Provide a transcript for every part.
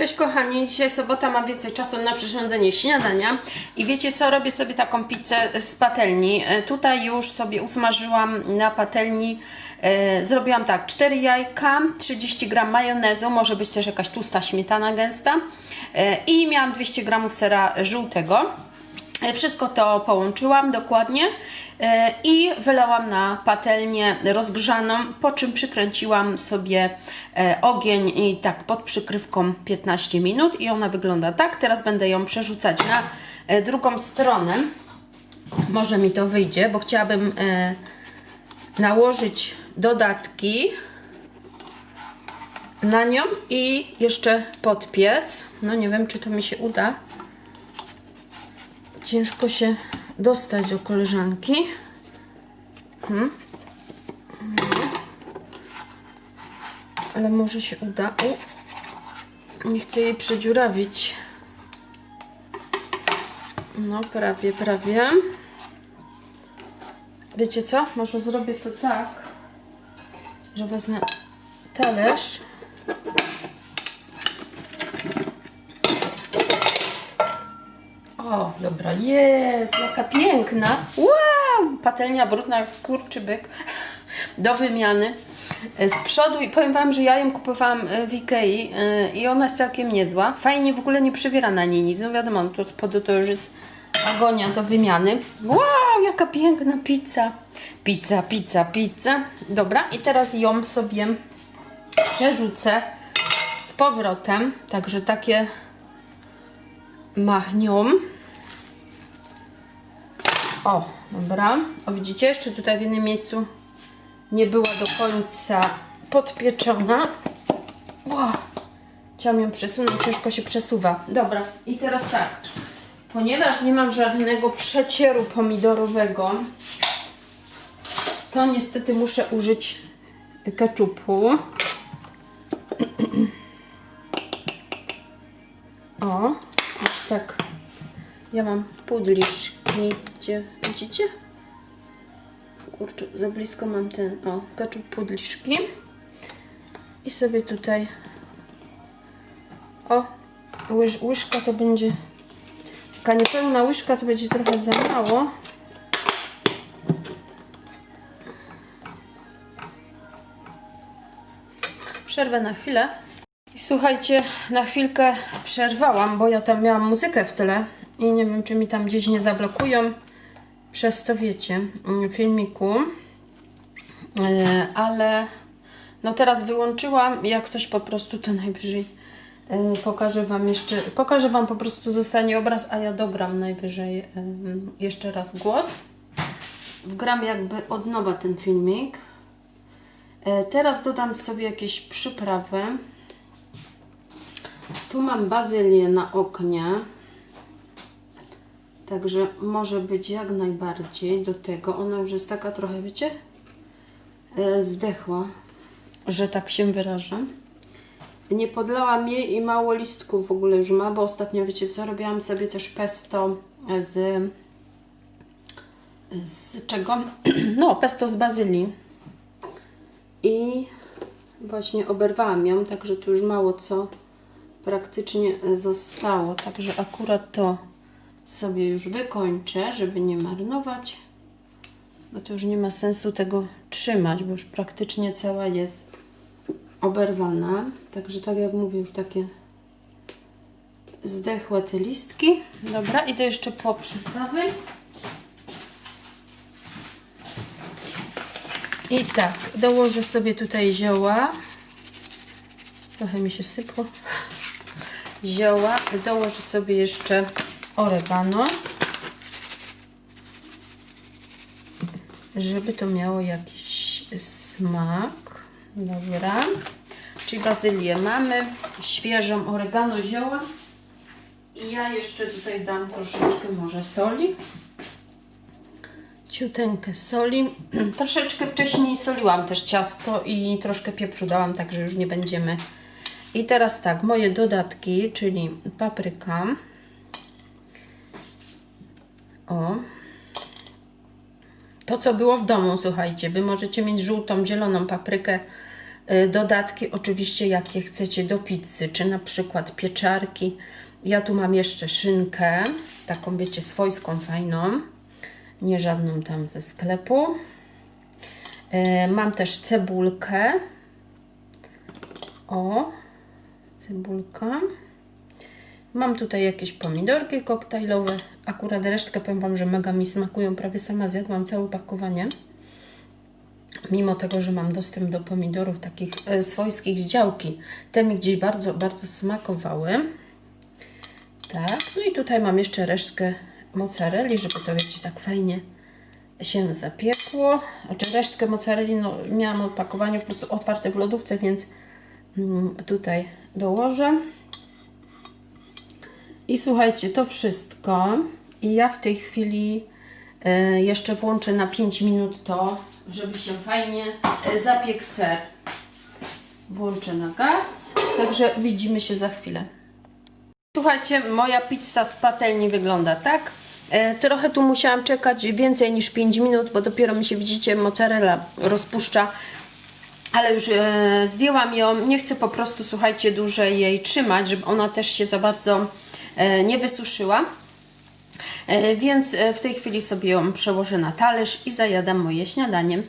Cześć kochani, dzisiaj sobota, mam więcej czasu na przyrządzenie śniadania. I wiecie co, robię sobie taką pizzę z patelni. E, Tutaj już sobie usmażyłam na patelni, e, zrobiłam tak, 4 jajka, 30 gram majonezu, może być też jakaś tłusta śmietana gęsta. E, i miałam 200 gramów sera żółtego. E, Wszystko to połączyłam dokładnie e, i wylałam na patelnię rozgrzaną, po czym przykręciłam sobie e, ogień i tak pod przykrywką 15 minut i ona wygląda tak. Teraz będę ją przerzucać na drugą stronę. Może mi to wyjdzie, bo chciałabym nałożyć dodatki na nią i jeszcze podpiec. No nie wiem, czy to mi się uda ciężko się dostać do koleżanki. Hmm. Ale może się uda. U. Nie chcę jej przedziurawić. No, prawie, prawie. Wiecie co? Może zrobię to tak, że wezmę talerz. O, dobra, jest, jaka piękna. Wow, patelnia brudna jak skurczybyk do wymiany. E, Z przodu, i powiem Wam, że ja ją kupowałam e, w Ikei e, i ona jest całkiem niezła. Fajnie, w ogóle nie przywiera na niej nic. No wiadomo, tu z spodu to już jest agonia do wymiany. Wow, jaka piękna pizza. Pizza, pizza, pizza. Dobra, i teraz ją sobie przerzucę z powrotem. Także takie machnią. O, dobra. O, widzicie, jeszcze tutaj w jednym miejscu nie była do końca podpieczona. Wow. Chciałam ją przesunąć, ciężko się przesuwa. Dobra, i teraz tak. Ponieważ nie mam żadnego przecieru pomidorowego, to niestety muszę użyć keczupu. O, już tak. Ja mam pudliszki. Gdzie widzicie? Kurczę, za blisko mam ten. O, keczup pudliszki. I sobie tutaj. O, łyż, łyżka to będzie. Taka niepełna łyżka to będzie trochę za mało. Przerwę na chwilę. I Słuchajcie, na chwilkę przerwałam, bo ja tam miałam muzykę w tle i nie wiem, czy mi tam gdzieś nie zablokują. Przez to wiecie, mm, filmiku. E, Ale no teraz wyłączyłam. Jak coś po prostu to najwyżej e, pokażę Wam jeszcze. Pokażę Wam po prostu zostanie obraz, a ja dogram najwyżej em, jeszcze raz głos. Wgram jakby od nowa ten filmik. E, Teraz dodam sobie jakieś przyprawy. Tu mam bazylię na oknie. Także może być jak najbardziej do tego. Ona już jest taka trochę, wiecie, e, zdechła, że tak się wyrażę. Nie podlałam jej i mało listków w ogóle już ma, bo ostatnio, wiecie co, robiłam sobie też pesto z... z czego? No, pesto z bazylii. I właśnie oberwałam ją, także tu już mało co praktycznie zostało. Także akurat to sobie już wykończę, żeby nie marnować. Bo to już nie ma sensu tego trzymać, bo już praktycznie cała jest oberwana. Także tak jak mówię, już takie zdechłe te listki. Dobra, idę jeszcze po przyprawy. I tak, dołożę sobie tutaj zioła. Trochę mi się sypło. Zioła. Dołożę sobie jeszcze oregano. Żeby to miało jakiś smak. Dobra. Czyli bazylię mamy. Świeżą oregano, zioła. I ja jeszcze tutaj dam troszeczkę może soli ciuteńkę soli. Troszeczkę wcześniej soliłam też ciasto i troszkę pieprzu dałam, także już nie będziemy. I teraz tak, moje dodatki, czyli papryka. O. To, co było w domu, słuchajcie. Wy możecie mieć żółtą, zieloną paprykę. y, dodatki, oczywiście jakie chcecie do pizzy, czy na przykład pieczarki. Ja tu mam jeszcze szynkę, taką wiecie, swojską, fajną, nie żadną tam ze sklepu. Y, Mam też cebulkę. O, cebulka. Mam tutaj jakieś pomidorki koktajlowe. Akurat resztkę powiem Wam, że mega mi smakują. Prawie sama zjadłam całe opakowanie. Mimo tego, że mam dostęp do pomidorów takich e, swojskich z działki. Te mi gdzieś bardzo, bardzo smakowały. Tak. No i tutaj mam jeszcze resztkę mozzarelli, żeby to wiecie, tak fajnie się zapiekło. Znaczy resztkę mozzarelli no, miałam opakowanie po prostu otwarte w lodówce, więc mm, tutaj dołożę. I słuchajcie, to wszystko. I ja w tej chwili e, jeszcze włączę na 5 minut to, żeby się fajnie e, zapiekł ser. Włączę na gaz. Także widzimy się za chwilę. Słuchajcie, moja pizza z patelni wygląda tak. E, trochę tu musiałam czekać więcej niż 5 minut, bo dopiero mi się widzicie mozzarella rozpuszcza. Ale już zdjęłam ją. Nie chcę po prostu, słuchajcie, dłużej jej trzymać, żeby ona też się za bardzo nie wysuszyła. E, więc e, w tej chwili sobie ją przełożę na talerz i zajadam moje śniadanie.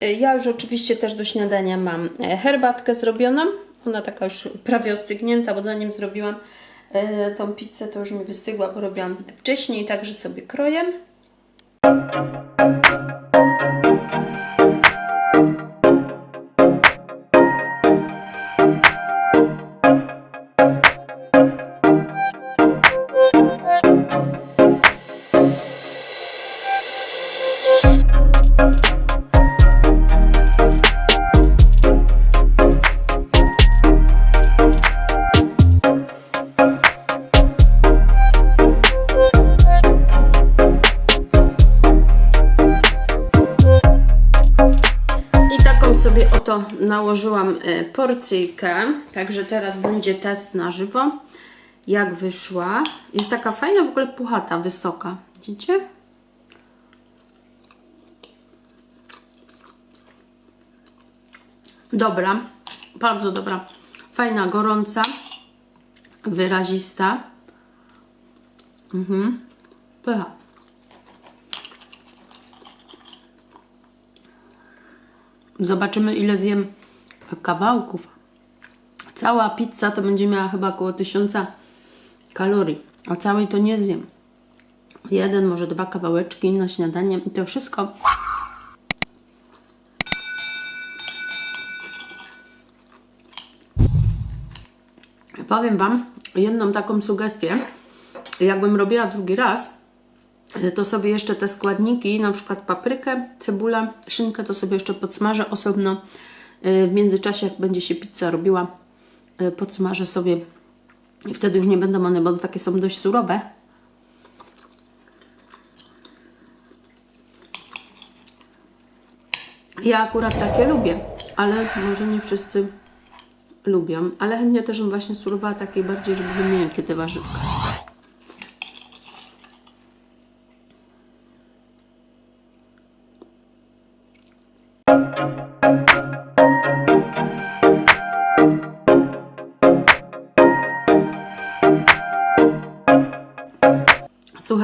E, Ja już oczywiście też do śniadania mam e, herbatkę zrobioną. Ona taka już prawie ostygnięta, bo zanim zrobiłam e, tą pizzę, to już mi wystygła, bo robiłam wcześniej, także sobie kroję. Nałożyłam e, porcyjkę. Także teraz będzie test na żywo. Jak wyszła. Jest taka fajna, w ogóle puchata, wysoka. Widzicie? Dobra, bardzo dobra. Fajna, gorąca, wyrazista. Mhm. Pycha. Zobaczymy, ile zjem kawałków. Cała pizza to będzie miała chyba około 1000 kalorii, a całej to nie zjem. Jeden, może dwa kawałeczki na śniadanie i to wszystko. Powiem Wam jedną taką sugestię. Jakbym robiła drugi raz, to sobie jeszcze te składniki, na przykład paprykę, cebulę, szynkę, to sobie jeszcze podsmażę osobno. Y, W międzyczasie, jak będzie się pizza robiła, y, podsmażę sobie i wtedy już nie będą one, bo takie są dość surowe. Ja akurat takie lubię, ale może nie wszyscy lubią, ale chętnie też bym właśnie surowała takiej bardziej, żeby miękkie te warzywka.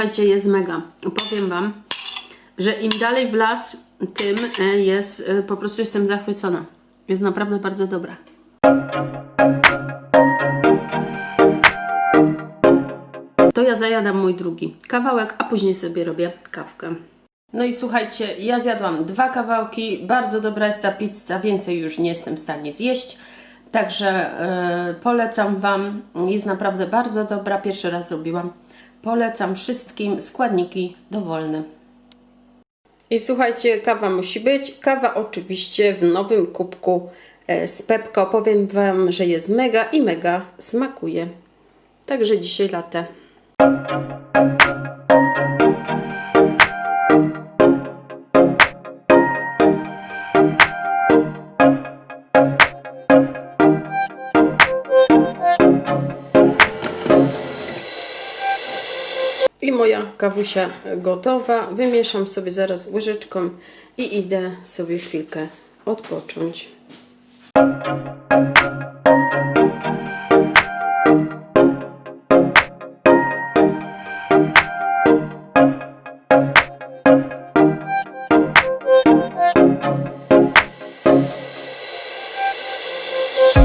Słuchajcie, jest mega. Powiem Wam, że im dalej w las, tym e, jest, e, po prostu jestem zachwycona. Jest naprawdę bardzo dobra. To ja zajadam mój drugi kawałek, a później sobie robię kawkę. No i słuchajcie, ja zjadłam dwa kawałki. Bardzo dobra jest ta pizza, więcej już nie jestem w stanie zjeść. Także e, polecam Wam. Jest naprawdę bardzo dobra. Pierwszy raz robiłam. Polecam wszystkim. Składniki dowolne. I słuchajcie, kawa musi być. Kawa oczywiście w nowym kubku e, z Pepko. Powiem Wam, że jest mega i mega smakuje. Także dzisiaj latę. Kawusia gotowa. Wymieszam sobie zaraz łyżeczką i idę sobie chwilkę odpocząć.